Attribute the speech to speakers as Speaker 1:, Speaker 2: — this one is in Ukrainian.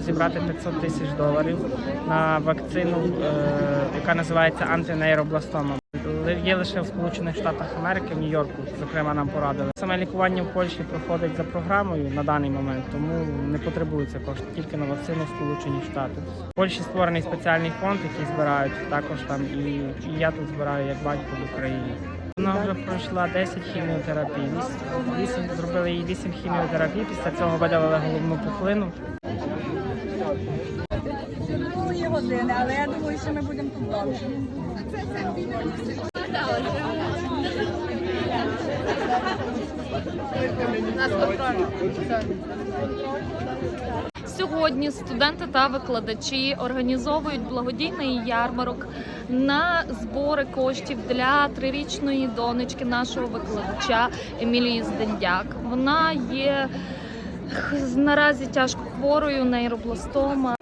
Speaker 1: зібрати 500 тисяч доларів на вакцину, е, яка називається антинейробластома. Є лише в Сполучених Штатах Америки, в Нью-Йорку, зокрема, нам порадили. Саме лікування в Польщі проходить за програмою на даний момент, тому не потребується кошти тільки на вакцину в Сполучені Штати. В Польщі створений спеціальний фонд, який збирають також там, і, і я тут збираю як батько в Україні. Вона вже пройшла 10 хіміотерапій. 8, зробили їй 8 хіміотерапій. Після цього видалили головну пухлину.
Speaker 2: Минулої години, але я думаю, що ми будемо тут довше.
Speaker 3: Сьогодні студенти та викладачі організовують благодійний ярмарок на збори коштів для трирічної донечки нашого викладача Емілії Здендяк. Вона є Наразі тяжко хворою, нейробластома.